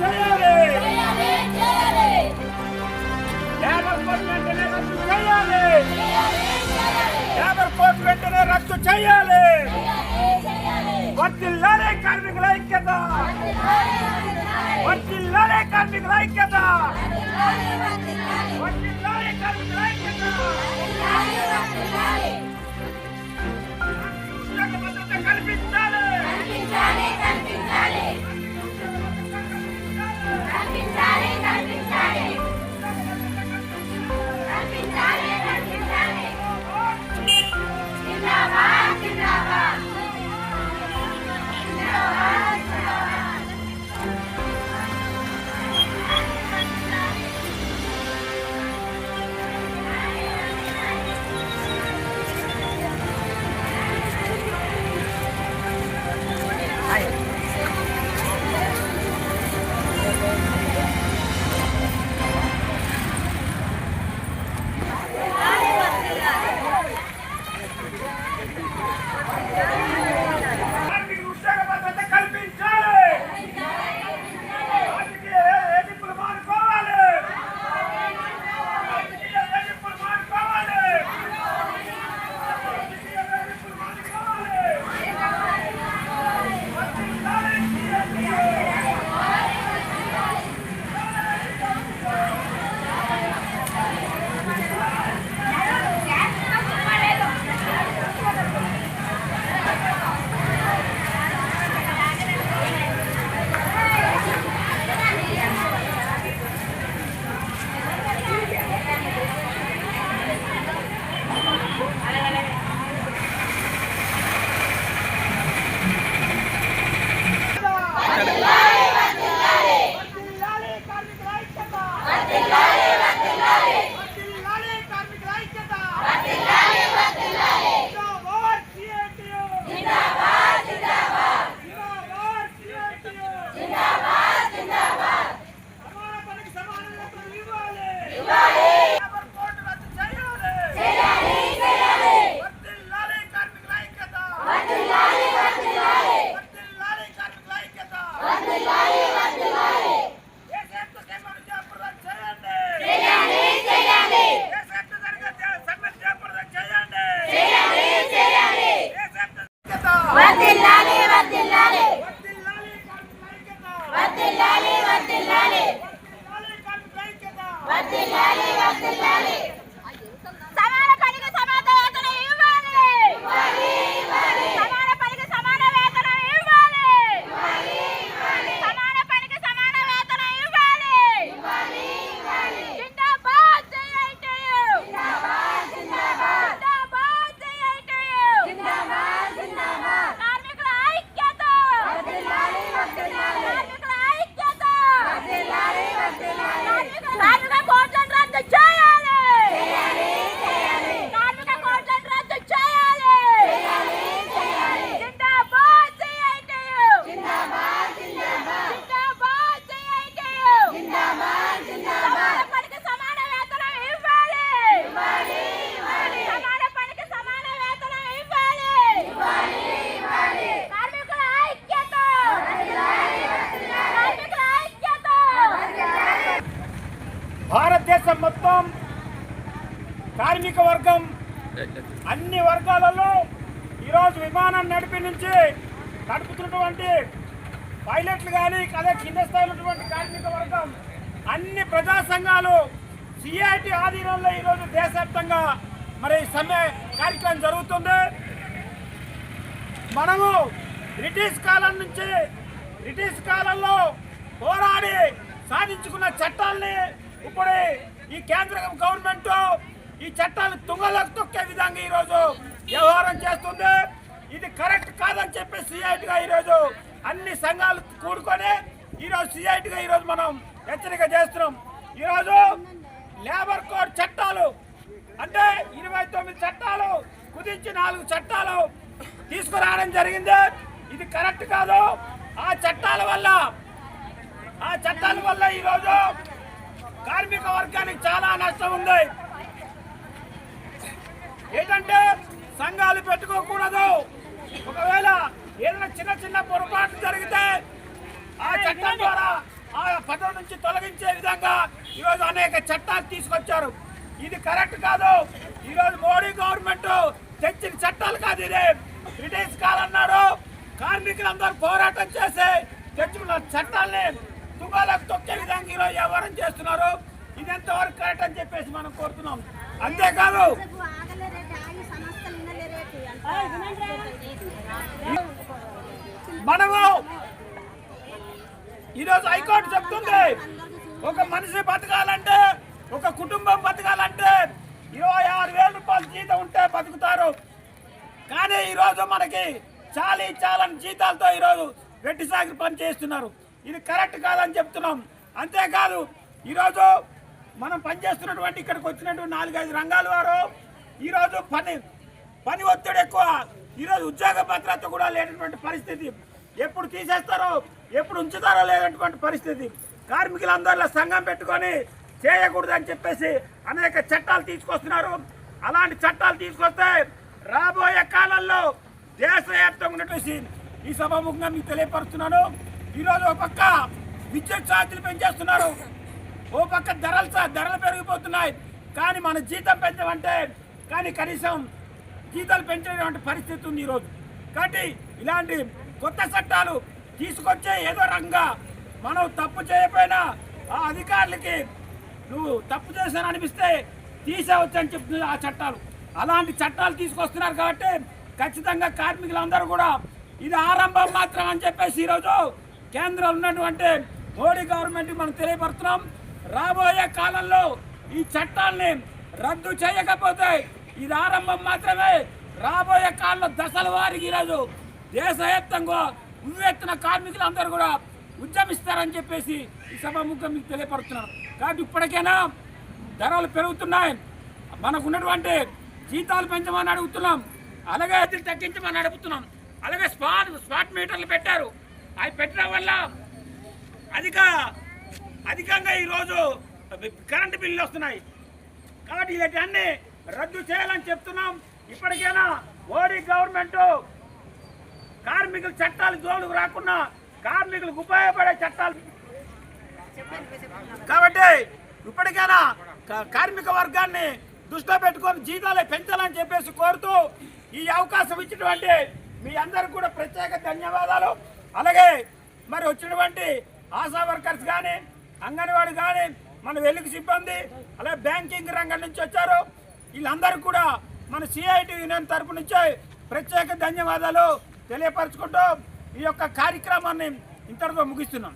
చేయాలి labour code వెంటనే రద్దు చేయాలి లేబర్ వెంటనే రద్దు చేయాలి వర్తిల్లాలే కార్మికుల ఐక్యత వర్తిల్లాలే కార్మికుల ఐక్యత వర్తిల్లాలే కార్మికుల కార్మిక వర్గం అన్ని వర్గాలలో ఈరోజు విమానం నడిపి నుంచి నడుపుతున్నటువంటి పైలట్లు కానీ అదే కింద స్థాయిలో ఉన్నటువంటి కార్మిక వర్గం అన్ని ప్రజా సంఘాలు సిఐటి ఆధీనంలో ఈరోజు దేశవ్యాప్తంగా మరి సమ్మె కార్యక్రమం జరుగుతుంది. మనము బ్రిటిష్ కాలం నుంచి బ్రిటిష్ కాలంలో పోరాడి సాధించుకున్న చట్టాల్ని ఇప్పుడు ఈ కేంద్ర గవర్నమెంట్ ఈ చట్టాలు తుంగలకు తొక్కే విధంగా ఈరోజు వ్యవహారం చేస్తుంది. ఇది కరెక్ట్ కాదని చెప్పి సిఐటిగా ఈరోజు అన్ని సంఘాలు కూడుకొని ఈరోజు సిఐటిగా ఈరోజు మనం హెచ్చరిక చేస్తున్నాం. ఈరోజు లేబర్ కోడ్ చట్టాలు అంటే ఇరవై తొమ్మిది చట్టాలు కుదించి నాలుగు చట్టాలు తీసుకురావడం జరిగింది. ఇది కరెక్ట్ కాదు. ఆ చట్టాల వల్ల ఆ చట్టాల వల్ల ఈరోజు కార్మిక వర్గానికి చాలా నష్టం ఉంది. ఏంటంటే సంఘాలు పెట్టుకోకూడదు. ఒకవేళ ఏదైనా చిన్న చిన్న పొరపాట్లు జరిగితే ఆ చట్టం ద్వారా ఆ పదవి నుంచి తొలగించే విధంగా ఈరోజు అనేక చట్టాలు తీసుకొచ్చారు. ఇది కరెక్ట్ కాదు. ఈరోజు మోడీ గవర్నమెంట్ తెచ్చిన చట్టాలు కాదు ఇది. బ్రిటిష్ కాలన్నాడు కార్మికులందరూ పోరాటం చేసి తెచ్చుకున్న చట్టాలని తుగాలకు తొక్కే విధంగా ఈరోజు వ్యవహారం చేస్తున్నారు. ఇది ఎంతవరకు కరెక్ట్ అని చెప్పేసి మనం కోరుతున్నాం. అంతేకాదు మనము ఈరోజు హైకోర్టు చెప్తుంది. ఒక మనిషి బతకాలంటే ఒక కుటుంబం బతకాలంటే ఇరవై ఆరు వేల రూపాయలు జీతం ఉంటే బతుకుతారు. కానీ ఈరోజు మనకి చాలీ చాలని జీతాలతో ఈరోజు వెట్టి సాగిరి పని చేస్తున్నారు. ఇది కరెక్ట్ కాదని చెప్తున్నాం. అంతేకాదు ఈరోజు మనం పనిచేస్తున్నటువంటి ఇక్కడికి వచ్చినటువంటి నాలుగైదు రంగాల వారు ఈరోజు పని పని ఒత్తిడి ఎక్కువ. ఈరోజు ఉద్యోగ భద్రత కూడా లేనటువంటి పరిస్థితి. ఎప్పుడు తీసేస్తారో ఎప్పుడు ఉంచుతారో లేనటువంటి పరిస్థితి. కార్మికులందరిలో సంఘం పెట్టుకొని చేయకూడదని చెప్పేసి అనేక చట్టాలు తీసుకొస్తున్నారు. అలాంటి చట్టాలు తీసుకొస్తే రాబోయే కాలంలో దేశవ్యాప్తంగా ఉన్నటువంటి ఈ సభాముఖంగా మీకు తెలియపరుస్తున్నాను. ఈరోజు ఒక పక్క విద్యుత్ ఛార్జీలు పెంచేస్తున్నారు. ఓ పక్క ధరలు ధరలు పెరిగిపోతున్నాయి. కానీ మన జీతం పెంచమంటే కానీ కనీసం జీతాలు పెంచేటువంటి పరిస్థితి ఉంది ఈరోజు. కాబట్టి ఇలాంటి కొత్త చట్టాలు తీసుకొచ్చే ఏదో రంగా మనం తప్పు చేయకపోయినా ఆ అధికారులకి నువ్వు తప్పు చేశాను అనిపిస్తే తీసేవచ్చు అని చెప్తుంది ఆ చట్టాలు. అలాంటి చట్టాలు తీసుకొస్తున్నారు కాబట్టి ఖచ్చితంగా కార్మికులందరూ కూడా ఇది ఆరంభం మాత్రం అని చెప్పేసి ఈరోజు కేంద్రంలో ఉన్నటువంటి మోడీ గవర్నమెంట్ మనం తెలియపరుస్తున్నాం. రాబోయే కాలంలో ఈ చట్టాన్ని రద్దు చేయకపోతే ఇది ఆరంభం మాత్రమే. రాబోయే కాలంలో దశల వారికి ఈరోజు దేశవ్యాప్తంగా ఉన్నివెత్తున కార్మికులు అందరూ కూడా ఉద్యమిస్తారని చెప్పేసి ఈ సభాముఖం మీకు తెలియపరుస్తున్నాను కాబట్టి ఇప్పటికైనా ధరలు పెరుగుతున్నాయి. మనకు ఉన్నటువంటి జీతాలు పెంచమని అడుగుతున్నాం. అలాగే అది తగ్గించమని అడుగుతున్నాం. అలాగే స్పాట్ స్పాట్ మీటర్లు పెట్టారు. అవి పెట్టడం వల్ల అధిక అధికంగా ఈరోజు కరెంటు బిల్లులు వస్తున్నాయి. కాబట్టి ఇవన్నీ రద్దు చేయాలని చెప్తున్నాం. ఇప్పటికైనా మోడీ గవర్నమెంట్ కార్మికుల చట్టాలు జోలుకు రాకుండా కార్మికులకు ఉపయోగపడే చట్టాలు కాబట్టి ఇప్పటికైనా కార్మిక వర్గాన్ని దృష్టిలో పెట్టుకొని జీతాలు పెంచాలని చెప్పేసి కోరుతూ ఈ అవకాశం ఇచ్చినటువంటి మీ అందరికి కూడా ప్రత్యేక ధన్యవాదాలు. అలాగే మరి వచ్చినటువంటి ఆశా వర్కర్స్ కానీ అంగన్వాడీ కానీ మన వెలుగు సిబ్బంది అలాగే బ్యాంకింగ్ రంగం నుంచి వచ్చారు. వీళ్ళందరూ కూడా మన సిఐటి యూనియన్ తరపు నుంచి ప్రత్యేక ధన్యవాదాలు తెలియపరచుకుంటూ ఈ యొక్క కార్యక్రమాన్ని ఇంతటితో ముగిస్తున్నాం.